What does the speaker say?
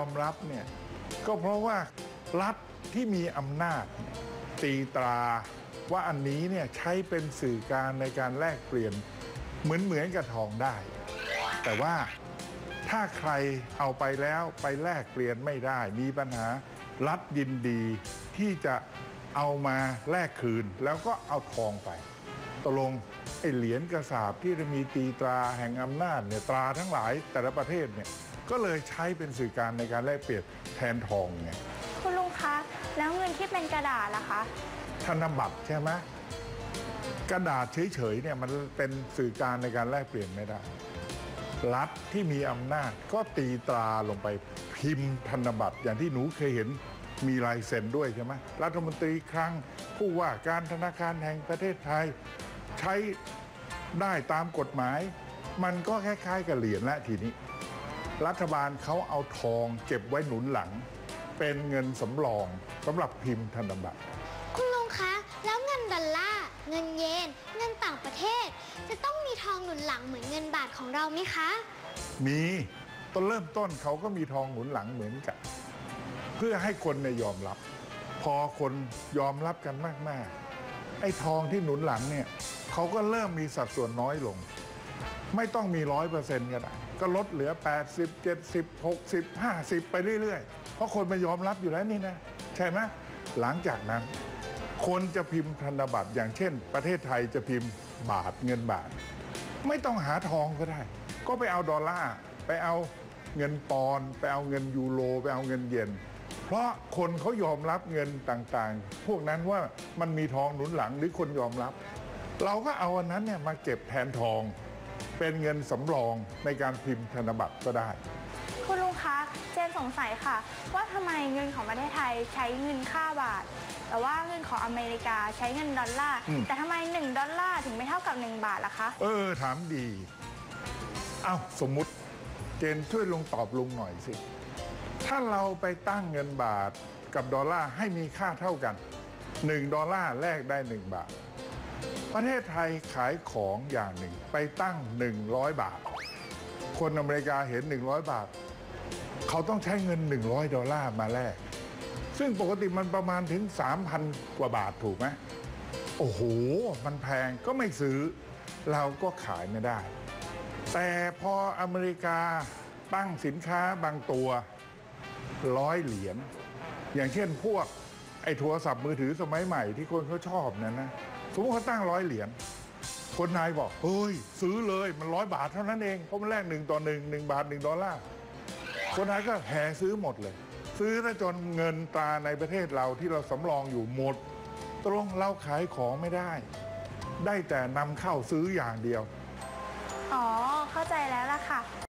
ยอมรับเนี่ยก็เพราะว่ารัฐที่มีอำนาจตีตราว่าอันนี้เนี่ยใช้เป็นสื่อการในการแลกเปลี่ยนเหมือนเหมือนกับทองได้ แต่ว่าถ้าใครเอาไปแล้วไปแลกเปลี่ยนไม่ได้ มีปัญหารัฐยินดีที่จะเอามาแลกคืน แล้วก็เอาทองไปตกลง ไอ้เหรียญกระสาบที่จะมีตีตราแห่งอำนาจเนี่ยตราทั้งหลายแต่ละประเทศเนี่ยก็เลยใช้เป็นสื่อกลารในการแลกเปลี่ยนแทนทองไงคุณลุงคะ แล้วเงินที่เป็นกระดาษล่ะคะธนบัตรใช่ไหมกระดาษเฉยๆเนี่ยมันเป็นสื่อกลารในการแลกเปลี่ยนไม่ได้ รัฐที่มีอำนาจก็ตีตราลงไปพิมพ์ธนบัตรอย่างที่หนูเคยเห็นมีลายเซ็นด้วยใช่ไหมรัฐมนตรีครั้งผู้ว่าการธนาคารแห่งประเทศไทย ใช้ได้ตามกฎหมาย มันก็คล้ายๆกับเหรียญและทีนี้ รัฐบาลเขาเอาทองเก็บไว้หนุนหลัง เป็นเงินสำรองสำหรับพิมพ์ธนบัตร คุณลุงคะ แล้วเงินดอลลาร์เงินเยน เงินต่างประเทศ จะต้องมีทองหนุนหลังเหมือนเงินบาทของเราไหมคะ มีต้นเริ่มต้นเขาก็มีทองหนุนหลังเหมือนกัน เพื่อให้คนเนี่ยยอมรับ พอคนยอมรับกันมากๆไอ้ทองที่หนุนหลังเนี่ย เขาก็เริ่มมีสัดส่วนน้อยลง ไม่ต้องมีร้อยเปอร์เซ็นต์ก็ได้ก็ลดเหลือ 80 70 60 50 ไปเรื่อย ๆ เพราะคนไม่ยอมรับอยู่แล้วนี่นะ ใช่ไหมหลังจากนั้น คนจะพิมพ์ธนบัตรอย่างเช่น ประเทศไทยจะพิมพ์บาทเงินบาท ไม่ต้องหาทองก็ได้ ก็ไปเอาดอลลาร์ไปเอาเงินปอนด์ไปเอาเงินยูโรไปเอาเงินเยนเพราะคนเขายอมรับเงินต่างๆ พวกนั้นว่ามันมีทองหนุนหลังหรือคนยอมรับ เราก็เอาอันนั้นเนี่ยมาเก็บแทนทอง เป็นเงินสำรองในการพิมพ์ธนบัตรก็ได้ คุณลุงคะ เจนสงสัยค่ะ ว่าทำไมเงินของประเทศไทยใช้เงินค่าบาท แต่ว่าเงินของอเมริกาใช้เงินดอลลาร์ อืม แต่ทำไม 1 ดอลลาร์ถึงไม่เท่ากับ 1 บาทล่ะคะ เออ ถามดี เอ้าสมมุติเจนช่วยลงตอบลุงหน่อยสิ ถ้าเราไปตั้งเงินบาทกับดอลลาร์ให้มีค่าเท่ากัน 1 ดอลลาร์แลกได้ 1 บาท ประเทศไทยขายของอย่างหนึ่งไปตั้ง 100 บาท คนอเมริกาเห็น 100 บาท เขาต้องใช้เงิน 100 ดอลลาร์มาแลกซึ่งปกติมันประมาณถึง 3,000 กว่าบาทถูกไหมโอ้โห มันแพงก็ไม่ซื้อ เราก็ขายไม่ได้ แต่พออเมริกาตั้งสินค้าบางตัวร้อยเหรียญอย่างเช่นพวกไอ้โทรศัพท์มือถือสมัยใหม่ที่คนเขาชอบนั่นนะ สมมติเขาตั้งร้อยเหรียญคนนายบอกเฮ้ยซื้อเลยมันร้อยบาทเท่านั้นเองเพราะมันแลกหนึ่งต่อหนึ่งหนึ่งบาทหนึ่งดอลลาร์คนไทยก็แห่ซื้อหมดเลย ซื้อซะจนเงินตราในประเทศเราที่เราสำรองอยู่หมด ตรงเราขายของไม่ได้ ได้แต่นำเข้าซื้ออย่างเดียว อ๋อ เข้าใจแล้วล่ะค่ะ